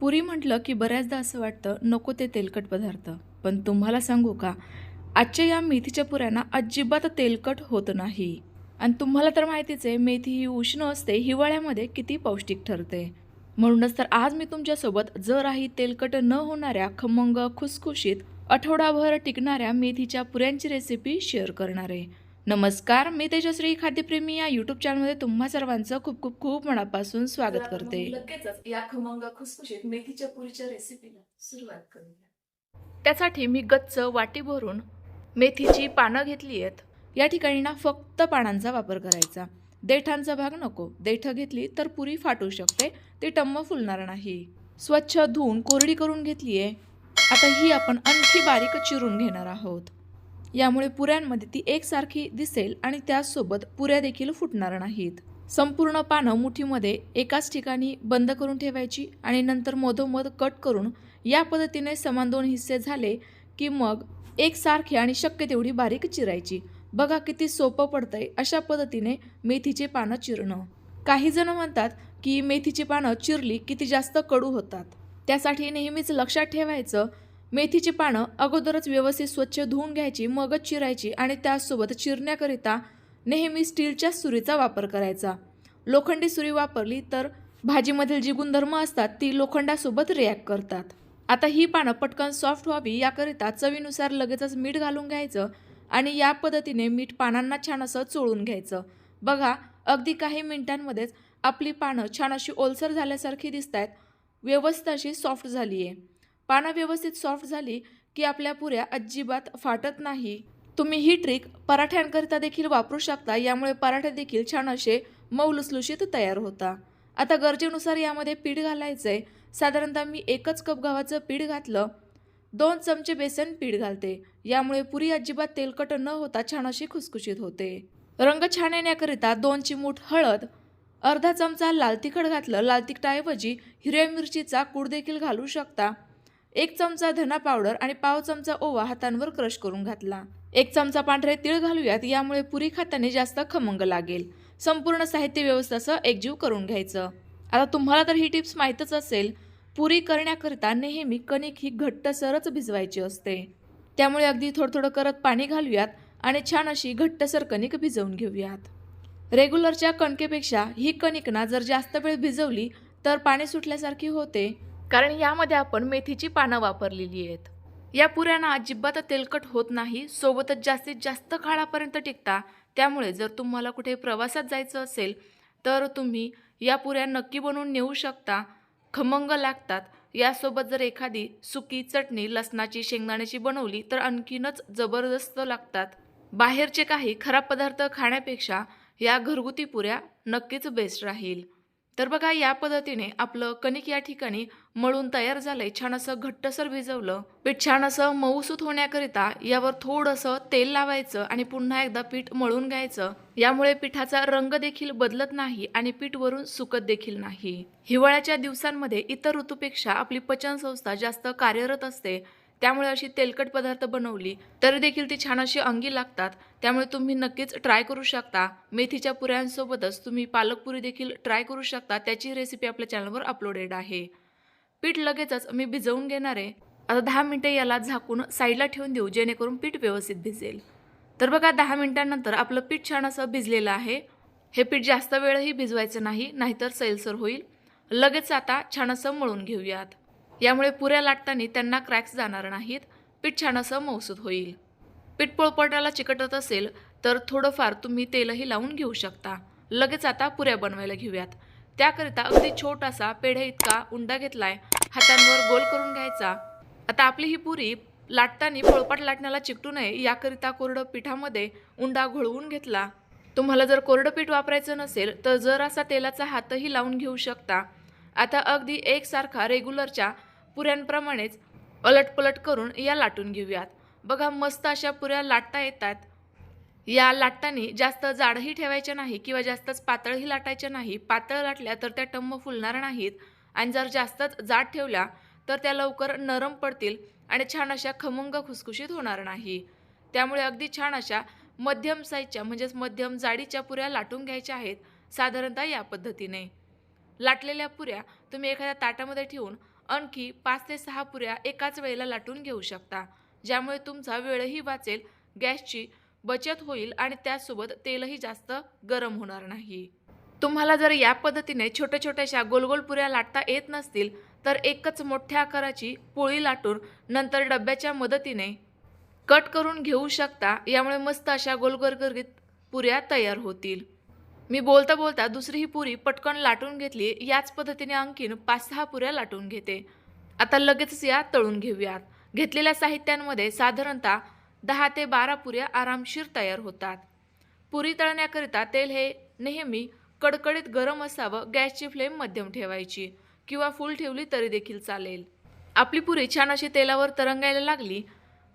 पुरी म्हटलं की बऱ्याचदा असं वाटतं नको ते तेलकट पदार्थ. पण तुम्हाला सांगू का? आजच्या या मेथीच्या पुऱ्यांना अजिबात तेलकट होत नाही. आणि तुम्हाला तर माहितीच आहे मेथी ही उष्ण असते हिवाळ्यामध्ये किती पौष्टिक ठरते. म्हणूनच तर आज मी तुमच्यासोबत जराही तेलकट न होणाऱ्या खमंग खुसखुशीत आठवडाभर टिकणाऱ्या मेथीच्या पुऱ्यांची रेसिपी शेअर करणार आहे. नमस्कार मी तेजश्री खाद्यप्रेमी या युट्यूब चॅनलमध्ये तुम्हा सर्वांचं खूप खूप खूप मनापासून स्वागत करते. लगेचच या खमंग खुसखुशीत मेथीच्या पुरीच्या रेसिपीला सुरुवात करूया. त्यासाठी मी गच्च वाटी भरून मेथीची पानं घेतली आहेत. या ठिकाणी ना फक्त पानांचा वापर करायचा. देठांचा भाग नको. देठ घेतली तर पुरी फाटू शकते. ती टम्म फुलणार नाही. स्वच्छ धुवून कोरडी करून घेतली आहे आता ही आपण आणखी बारीक चिरून घेणार आहोत. यामुळे पुऱ्यांमध्ये ती एकसारखी दिसेल आणि त्याचसोबत पुऱ्या देखील फुटणार नाहीत. संपूर्ण पानं मुठीमध्ये एकाच ठिकाणी बंद करून ठेवायची आणि नंतर मधोमध कट करून या पद्धतीने समान दोन हिस्से झाले की मग एकसारखी आणि शक्य तेवढी बारीक चिरायची. बघा किती सोपं पडतंय अशा पद्धतीने मेथीचे पानं चिरणं. काही जण म्हणतात की मेथीची पानं चिरली की ती जास्त कडू होतात. त्यासाठी नेहमीच लक्षात ठेवायचं मेथीची पानं अगोदरच व्यवस्थित स्वच्छ धुवून घ्यायची मगच चिरायची आणि त्यासोबत चिरण्याकरिता नेहमी स्टीलच्या सुरीचा वापर करायचा. लोखंडी सुरी वापरली तर भाजीमधील जी गुणधर्म असतात ती लोखंडासोबत रिॲक्ट करतात. आता ही पानं पटकन सॉफ्ट व्हावी याकरिता चवीनुसार लगेचच मीठ घालून घ्यायचं आणि या पद्धतीने मीठ पानांना छान असं चोळून घ्यायचं. बघा अगदी काही मिनिटांमध्येच आपली पानं छान अशी ओलसर झाल्यासारखी दिसत आहेत व्यवस्थित अशी सॉफ्ट झाली आहे पानं व्यवस्थित सॉफ्ट झाली की आपल्या पुऱ्या अजिबात फाटत नाही. तुम्ही ही ट्रिक पराठ्यांकरिता देखील वापरू शकता यामुळे पराठे देखील छान असे मऊ लुसलुशीत तयार होता. आता गरजेनुसार यामध्ये पीठ घालायचं आहे साधारणतः मी एकच कप गव्हाचं पीठ घातलं. दोन चमचे बेसन पीठ घालते. यामुळे पुरी अजिबात तेलकट न होता छान अशी खुसखुशीत होते. रंग छान येण्याकरिता दोन चिमूट हळद अर्धा चमचा लाल तिखट घातलं. लाल तिखटाऐवजी हिरव्या मिरचीचा कूड देखील घालू शकता. एक चमचा धना पावडर आणि पाव चमचा ओवा हातांवर क्रश करून घातला. एक चमचा पांढरे तीळ घालूयात यामुळे पुरी खाताने जास्त खमंग लागेल. संपूर्ण साहित्य व्यवस्थासह एकजीव करून घ्यायचं. आता तुम्हाला तर ही टिप्स माहीतच असेल पुरी करण्याकरिता नेहमी कणिक ही घट्टसरच भिजवायची असते. त्यामुळे अगदी थोडं थोडं करत पाणी घालूयात आणि छान अशी घट्टसर कणिक भिजवून घेऊयात. रेग्युलरच्या कणकेपेक्षा ही कणिक ना जर जास्त वेळ भिजवली तर पाणी सुटल्यासारखी होते. कारण यामध्ये आपण मेथीची पानं वापरलेली आहेत. या पुऱ्यांना अजिबात तेलकट होत नाही सोबतच जास्तीत जास्त काळापर्यंत टिकता. त्यामुळे जर तुम्हाला कुठे प्रवासात जायचं असेल तर तुम्ही या पुऱ्या नक्की बनवून नेऊ शकता. खमंग लागतात. यासोबत जर एखादी सुकी चटणी लसणाची शेंगदाण्याची बनवली तर आणखीनच जबरदस्त लागतात. बाहेरचे काही खराब पदार्थ खाण्यापेक्षा या घरगुती पुऱ्या नक्कीच बेस्ट राहील. तर बघा या पद्धतीने आपलं कणिक या ठिकाणी मळून तयार झालंय. छान असं घट्टसर भिजवलं. पीठ छान असं मऊसूत होण्याकरिता यावर थोडंसं तेल लावायचं आणि पुन्हा एकदा पीठ मळून घ्यायचं. यामुळे पिठाचा रंग देखील बदलत नाही आणि पीठ वरून सुकत देखील नाही. हिवाळ्याच्या दिवसांमध्ये इतर ऋतूपेक्षा आपली पचनसंस्था जास्त कार्यरत असते. त्यामुळे अशी तेलकट पदार्थ बनवली तरी देखील ती छान अशी अंगी लागतात. त्यामुळे तुम्ही नक्कीच ट्राय करू शकता. मेथीच्या पुऱ्यांसोबतच तुम्ही पालकपुरी देखील ट्राय करू शकता. त्याची रेसिपी आपल्या चॅनलवर अपलोडेड आहे. पीठ लगेचच मी भिजवून घेणार आहे. आता दहा मिनटे याला झाकून साईडला ठेवून देऊ जेणेकरून पीठ व्यवस्थित भिजेल. तर बघा दहा मिनिटांनंतर आपलं पीठ छान असं भिजलेलं आहे. हे पीठ जास्त वेळही भिजवायचं नाही नाहीतर सैलसर होईल. लगेच आता छान असं मळून घेऊयात. यामुळे पुऱ्या लाटताना त्यांना क्रॅक्स जाणार नाहीत. पीठ छान असं मौसूद होईल. पीठ पोळपटाला चिकटत असेल तर थोडंफार तुम्ही तेलही लावून घेऊ शकता. लगेच आता पुऱ्या बनवायला घेऊयात. त्याकरिता अगदी छोटासा पेढ्या इतका उंडा घेतलाय. हातांवर गोल करून घ्यायचा. आता आपली ही पुरी लाटताना पोळपाट लाटण्याला चिकटू नये याकरिता कोरडं पिठामध्ये उंडा घोळवून घेतला. तुम्हाला जर कोरडं पीठ वापरायचं नसेल तर जर असा तेलाचा हातही लावून घेऊ शकता. आता अगदी एकसारखा रेग्युलरच्या पुऱ्यांप्रमाणेच अलटपलट करून या लाटून घेऊयात. बघा मस्त अशा पुऱ्या लाटता येतात. या लाटताना जास्त जाडही ठेवायच्या नाही किंवा जास्तच पातळही लाटायच्या नाही. पातळ लाटल्या तर त्या टम्म फुलणार नाहीत. आणि जर जास्तच जाड ठेवल्या तर त्या लवकर नरम पडतील आणि छान अशा खमंग खुसखुशीत होणार नाही. त्यामुळे अगदी छान अशा मध्यम साईजच्या म्हणजेच मध्यम जाडीच्या पुऱ्या लाटून घ्यायच्या आहेत साधारणतः या पद्धतीने. लाटलेल्या पुऱ्या तुम्ही एखाद्या ताटामध्ये ठेवून आणखी पाच ते सहा पुऱ्या एकाच वेळेला लाटून घेऊ शकता. ज्यामुळे तुमचा वेळही वाचेल गॅसची बचत होईल आणि त्यासोबत तेलही जास्त गरम होणार नाही. तुम्हाला जर या पद्धतीने छोट्या छोट्याशा गोलगोल पुऱ्या लाटता येत नसतील तर एकच मोठ्या आकाराची पोळी लाटून नंतर डब्याच्या मदतीने कट करून घेऊ शकता. यामुळे मस्त अशा गोलगरगरीत पुऱ्या तयार होतील. मी बोलता बोलता दुसरी ही पुरी पटकन लाटून घेतली. याच पद्धतीने आणखीन पाच सहा पुऱ्या लाटून घेते. आता लगेचच या तळून घेऊयात. घेतलेल्या साहित्यांमध्ये साधारणतः दहा ते बारा पुऱ्या आरामशीर तयार होतात. पुरी तळण्याकरिता तेल हे नेहमी कडकडीत गरम असावं गॅसची फ्लेम मध्यम ठेवायची किंवा फुल ठेवली तरी देखील चालेल. आपली पुरी छान अशी तेलावर तरंगायला लागली.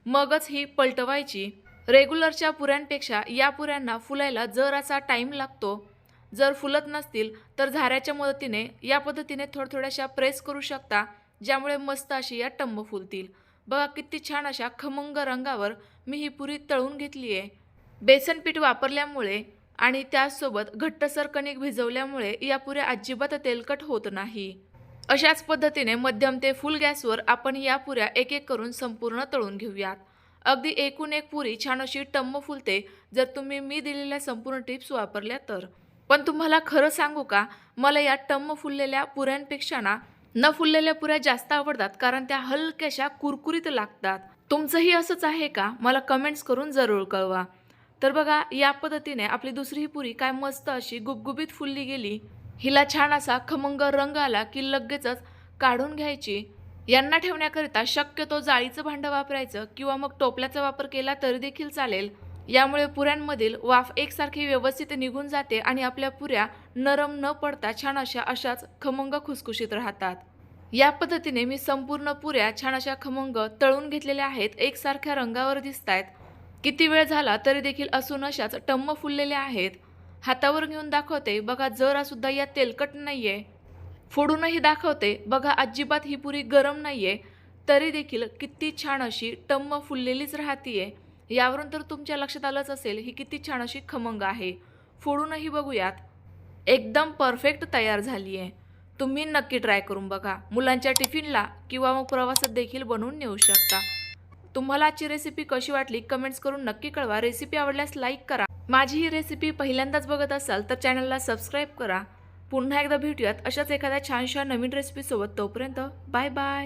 मगच ही पलटवायची. रेग्युलरच्या पुऱ्यांपेक्षा या पुऱ्यांना फुलायला जरासा टाईम लागतो. जर फुलत नसतील तर झाऱ्याच्या मदतीने या पद्धतीने थोड्या थोड्याशा प्रेस करू शकता ज्यामुळे मस्त अशी या टंब फुलतील. बघा किती छान अशा खमंग रंगावर मी ही पुरी तळून घेतली आहे बेसन पीठ वापरल्यामुळे आणि त्याचसोबत घट्टसर कणिक भिजवल्यामुळे या पुऱ्या अजिबात तेलकट होत नाही. अशाच पद्धतीने मध्यम ते फुल गॅसवर आपण या पुऱ्या एक एक करून संपूर्ण तळून घेऊयात. अगदी एकूण एक पुरी छान अशी टम्म फुलते. जर तुम्ही मी दिलेल्या संपूर्ण टिप्स वापरल्या तर. पण तुम्हाला खरं सांगू का? मला या टम्म फुललेल्या पुऱ्यांपेक्षा ना न फुललेल्या पुऱ्या जास्त आवडतात कारण त्या हलक्याशा कुरकुरीत लागतात. तुमचंही असंच आहे का? मला कमेंट्स करून जरूर कळवा. तर बघा या पद्धतीने आपली दुसरी ही पुरी काय मस्त अशी गुबगुबीत फुलली गेली. हिला छान असा खमंग रंग आला की लगेचच काढून घ्यायची. यांना ठेवण्याकरिता शक्यतो जाळीचं भांडं वापरायचं किंवा मग टोपल्याचा वापर केला तरी देखील चालेल. यामुळे पुऱ्यांमधील वाफ एकसारखी व्यवस्थित निघून जाते आणि आपल्या पुऱ्या नरम न पडता छान अशा अशाच खमंग खुसखुशीत राहतात. या पद्धतीने मी संपूर्ण पुऱ्या छान अशा खमंग तळून घेतलेल्या आहेत एकसारख्या रंगावर दिसत आहेत किती वेळ झाला तरी देखील असून अशाच टम्म फुललेल्या आहेत. हातावर घेऊन दाखवते बघा जरा सुद्धा या तेलकट नाहीये. फोडूनही दाखवते. बघा अजिबात ही पुरी गरम नाही आहे तरी देखील किती छान अशी टम्म फुललेलीच राहतीये. यावरून तर तुमच्या लक्षात आलंच असेल ही किती छान अशी खमंग आहे. फोडूनही बघूयात. एकदम परफेक्ट तयार झाली आहे तुम्ही नक्की ट्राय करून बघा. मुलांच्या टिफिनला किंवा मग प्रवासात देखील बनवून नेऊ शकता. तुम्हाला आजची रेसिपी कशी वाटली कमेंट्स करून नक्की कळवा. रेसिपी आवडल्यास लाईक करा. माझी ही रेसिपी पहिल्यांदाच बघत असाल तर चॅनलला सबस्क्राईब करा. पुन्हा एकदा भेटूयात अशाच एखाद्या छानशा नवीन रेसिपीसोबत तोपर्यंत बाय बाय